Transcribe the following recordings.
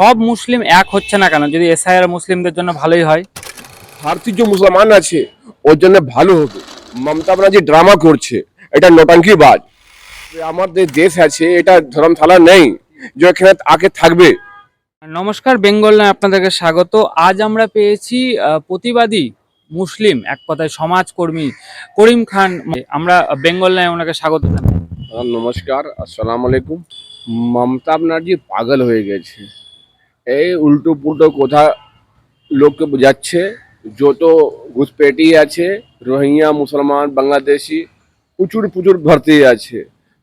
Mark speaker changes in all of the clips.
Speaker 1: সব মুসলিম এক হচ্ছে না কেন? যদি এসআইআর মুসলিমদের জন্য ভালোই হয়।
Speaker 2: ভারতীয় যে মুসলমান আছে ওর জন্য ভালো হবে। মমতা ব্যানার্জি ড্রামা করছে। এটা নোটাঙ্কি বাজ। আমাদের দেশ আছে এটা ধর্মশালা নেই যে এখানে আগে থাকবে।
Speaker 1: নমস্কার বেঙ্গল নয় আপনাদেরকে স্বাগত। আজ আমরা পেয়েছি প্রতিবাদী মুসলিম এক কথায় সমাজকর্মী করিম খান। আমরা বেঙ্গল নয় ওনাকে স্বাগত জানাই।
Speaker 2: নমস্কার আসসালামু আলাইকুম। মমতা ব্যানার্জি পাগল হয়ে গেছে। এই উল্টো পুল্টো কথা লোককে বোঝাচ্ছে, যত ঘুষপেটি আছে, রোহিঙ্গা, মুসলমান, বাংলাদেশি, প্রচুর প্রচুর ভর্তি আছে।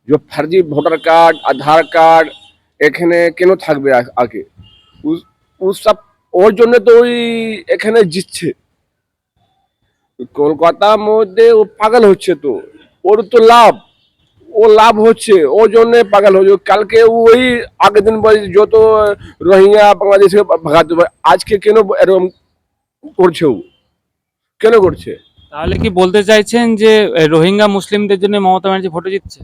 Speaker 2: যে ফার্জি ভোটার কার্ড, আধার কার্ড, এখানে কেন থাকবে আগে? সব ওর জন্য তো ওই এখানে জিতছে। কলকাতার মধ্যে ও পাগল হচ্ছে তো। ওর তো লাভ। ও লাভ হচ্ছে ও জন্য পাগল হচ্ছে কালকে ওই আগের দিন বলে যত রোহিঙ্গা বাংলাদেশে ভাগাতে আজকে কেন এরকম করছে ও? কেন করছে?
Speaker 1: তাহলে কি বলতে চাইছেন যে রোহিঙ্গা মুসলিমদের জন্য মমতা ব্যানার্জি ভোটে জিতছে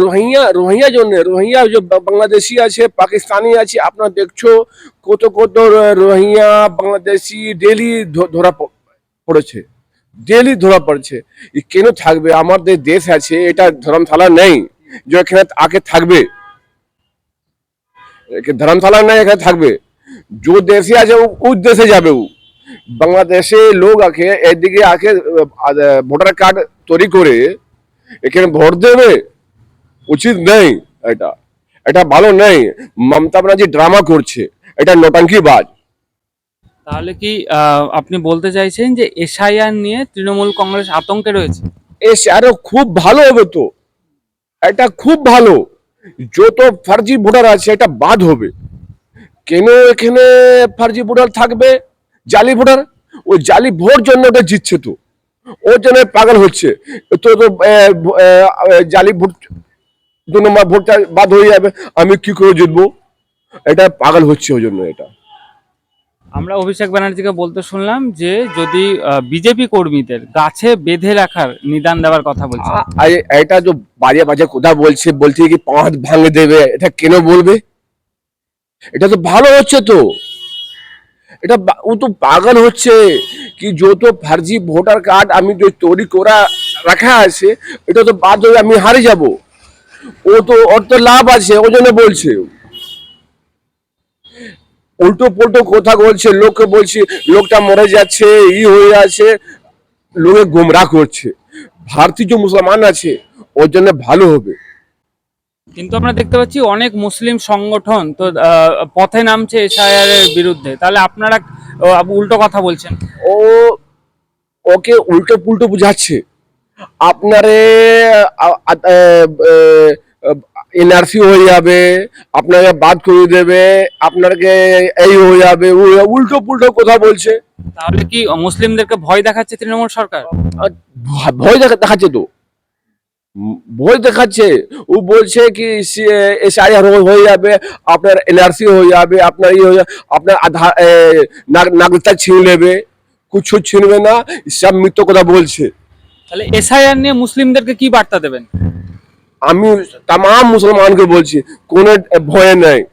Speaker 2: রোহিঙ্গা রোহিঙ্গা জন্য রোহিঙ্গা যে বাংলাদেশি আছে পাকিস্তানি আছে আপনার দেখছ কত কত রোহিঙ্গা বাংলাদেশি ডেলি ধরা পড়েছে। ডেলি ধরা পড়ছে। কেন থাকবে? আমাদের দেশ আছে, এটা ধর্মশালা নেই, যে এখানে আগে থাকবে। ধর্মশালা নেই, এখানে থাকবে। যে দেশে আছে, ও দেশে যাবে ও। বাংলাদেশে লোক আকে এদিকে আকে ভোটার কার্ড তৈরি করে, এখানে ভোট দেবে। উচিত নেই এটা। এটা ভালো নেই। মমতা ব্যানার্জি ড্রামা করছে। এটা নোটাঙ্কি বাজ।
Speaker 1: তাহলে কি আপনি বলতে চাইছেন যে এসআইআর নিয়ে তৃণমূল কংগ্রেস আতঙ্কে রয়েছে?
Speaker 2: এ আরও খুব ভালো হবে তো। এটা খুব ভালো। যত ফার্জি ভোটার আছে, এটা বাদ হবে। কেন এখানে ফার্জি ভোটার থাকবে? জালি ভোটার? ওই জালি ভোট জন্য ওটা জিতছে তো। ওর জন্য পাগল হচ্ছে। তো তো জালি ভোট, দু নম্বর ভোটটা বাদ হয়ে যাবে। আমি কি করে জিতবো? এটা পাগল হচ্ছে ওই জন্য এটা।
Speaker 1: আমরা অভিষেক ব্যানার্জিকে বলতে শুনলাম যে যদি বিজেপি কর্মীদের গাছে বেঁধে রাখার নিদান দেওয়ার কথা বলছে।
Speaker 2: এটা যে বাজে বাজে কথা বলছে বলছে কি পাঁচ ভাঙে দেবে, এটা কেন বলবে? এটা তো ভালো হচ্ছে তো। এটা ও তো পাগল হচ্ছে কি যত ফার্জি ভোটার কার্ড আমি যে তৈরি করা, রাখা আছে, এটা তো বাদ হয়ে আমি হারে যাব। ও তো, ওর তো লাভ আছে, ও জন্য বলছে। উল্টো পুল্টো কথা বলছে লোককে বলছে লোকটা মরে যাচ্ছে ই হয়ে আছে। লোকে গুমরাহ করছে। ভারতীয় যে মুসলমান আছে ওর জন্য ভালো হবে।
Speaker 1: কিন্তু আমরা দেখতে পাচ্ছি অনেক মুসলিম সংগঠন তো পথে নামছে এসআইআর এর বিরুদ্ধে। তাহলে আপনারা উল্টো কথা বলছেন।
Speaker 2: ও ওকে উল্টো পুল্টো বুঝাচ্ছে। আপনারে এনআরসি হয়ে যাবে আপনাকে বাদ করে দেবে আপনাকে এই হয়ে যাবে। উল্টো পুল্টো কথা বলছে।
Speaker 1: তাহলে কি মুসলিমদেরকে ভয় দেখাচ্ছে তৃণমূল সরকার?
Speaker 2: ভয় দেখা দেখাচ্ছে তো। ভয় দেখাচ্ছে। ও বলছে কি এসআইআর হয়ে যাবে আপনার এনআরসি হয়ে যাবে আপনার ইয়ে হয়ে যাবে আপনার আধার নাগ- নাগরিকতা ছিনে নেবে। কিছু ছিনবে না সব মিথ্য কথা বলছে।
Speaker 1: তাহলে এসআইআর নিয়ে মুসলিমদেরকে কি বার্তা দেবেন?
Speaker 2: আমি তাম মুসলমানকে বলছি, কোনো ভয় নেই।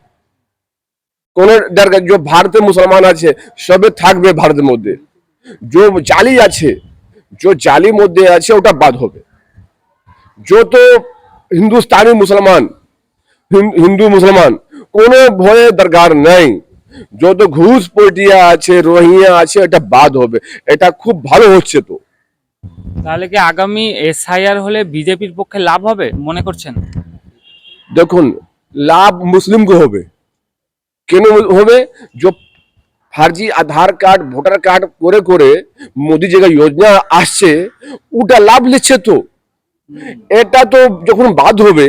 Speaker 2: কোন ভারতের মুসলমান আছে, সবে থাকবে ভারতের মধ্যে। যে জালি আছে, যে জালির মধ্যে আছে, ওটা বাদ হবে। যত হিন্দুস্তানি মুসলমান, হিন- হিন্দু মুসলমান, কোনো ভয়ের দরকার নেই। যত ঘুষ পটিয়া আছে, রোহিঙ্গা আছে, এটা বাদ হবে। এটা খুব ভালো হচ্ছে তো।
Speaker 1: তাহলে কি আগামী এসআইআর হলে বিজেপির পক্ষে লাভ হবে? মনে করছেন?
Speaker 2: দেখুন, লাভ মুসলিমকে হবে? কেন হবে? যে ফার্জি আধার কার্ড, ভোটার কার্ড করে করে মোদি যে যোজনা আসছে, ওটা লাভ নিচ্ছে তো। এটা তো যখন বাদ হবে,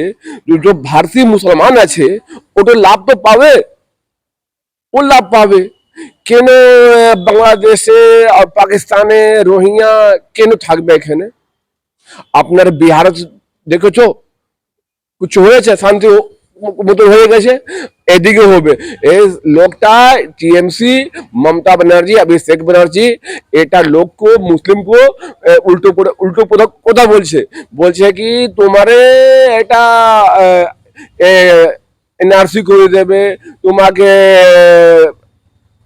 Speaker 2: যে ভারতীয় মুসলমান আছে, ওটা লাভ তো পাবে। ও লাভ পাবে। কেন বাংলাদেশে আর পাকিস্তানে রোহিঙ্গা কেন থাকবে এখানে? আপনার বিহার দেখেছ? কিছু হয়েছে? শান্তি মতো হয়ে গেছে? এদিকে হবে। এই লোকটা টিএমসি, মমতা ব্যানার্জি, অভিষেক ব্যানার্জি, এটা লোককে মুসলিমকে উল্টো উল্টো কথা বলছে। বলছে কি, তোমারে এটা এনআরসি করে দেবে। তোমাকে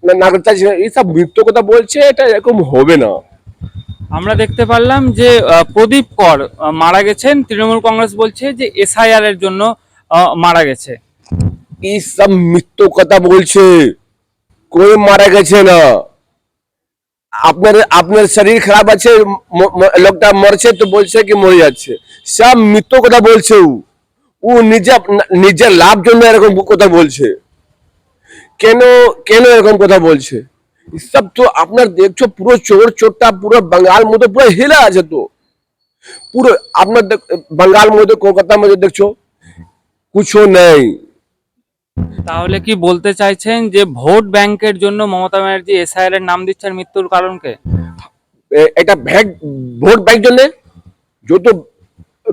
Speaker 2: না- নাগরিকতা ছে- এইসব মিথ্য কথা বলছে এটা এরকম হবে না।
Speaker 1: আমরা দেখতে পারলাম যে প্রদীপ কর মারা গেছেন। তৃণমূল কংগ্রেস বলছে যে এসআইআর এর জন্য মারা গেছে।
Speaker 2: এই সব মিথ্য কথা বলছে? কই মারা গেছে না? আপনার আপনার শরীর খারাপ আছে লোকটা মরছে তো বলছে কি মরে যাচ্ছে। সব মিথ্য কথা বলছে ও। ও নিজে নিজের লাভ জন্য এরকম কথা বলছে। কেন কেন এরকম কথা বলছে? সব তো আপনার দেখছ পুরো চোর চোরটা পুরো বাঙ্গাল মধ্যে পুরো হিলা আছে তো। পুরো আপনার বাঙ্গাল মধ্যে কলকাতার মধ্যে দেখছ কিছু নেই।
Speaker 1: তাহলে কি বলতে চাইছেন যে ভোট ব্যাংকের জন্য মমতা ব্যানার্জি এসআইআর এর নাম দিচ্ছেন মৃত্যুর কারণকে?
Speaker 2: এটা ভ্যাট ভোট ব্যাংক জন্য? যত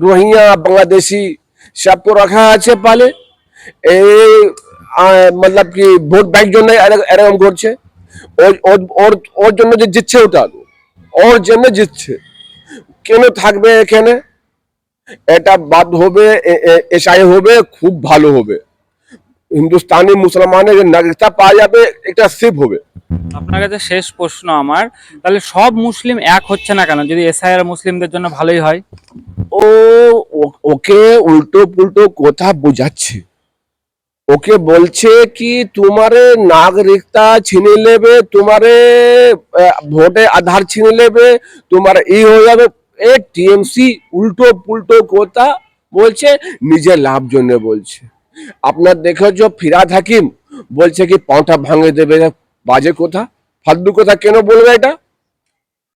Speaker 2: রোহিঙ্গা বাংলাদেশি সবকো রাখা আছে পালে। এই মতলব কি ভোট ব্যাংক জন্য এর- এরকম করছে ওর- ওর- জন্য যে জিতছে ওটা ওর জন্য জিতছে কেন থাকবে এখানে এটা বাদ হবে এসআই হবে খুব ভালো হবে হিন্দুস্তানি মুসলমানের যে নাগরিকতা পাওয়া যাবে এটা সেফ হবে
Speaker 1: আপনার কাছে শেষ প্রশ্ন আমার তাহলে সব মুসলিম এক হচ্ছে না কেন যদি এসআইআর মুসলিমদের জন্য ভালোই হয়
Speaker 2: ও ও- ওকে উল্টো পুল্টো কথা বোঝাচ্ছে ওকে বলছে কি তোমারে নাগরিকতা ছিনে নেবে, তোমারে ভোটে আধার ছিনে নেবে, তোমার এই হয়ে যাবে। এ টিএমসি উল্টো পুল্টো কথা বলছে নিজের লাভ জন্য বলছে। আপনার দেখেছ ফিরাদ হাকিম বলছে কি পাঁটা ভাঙে দেবে, বাজে কথা। ফালতু কথা কেন বলবে এটা?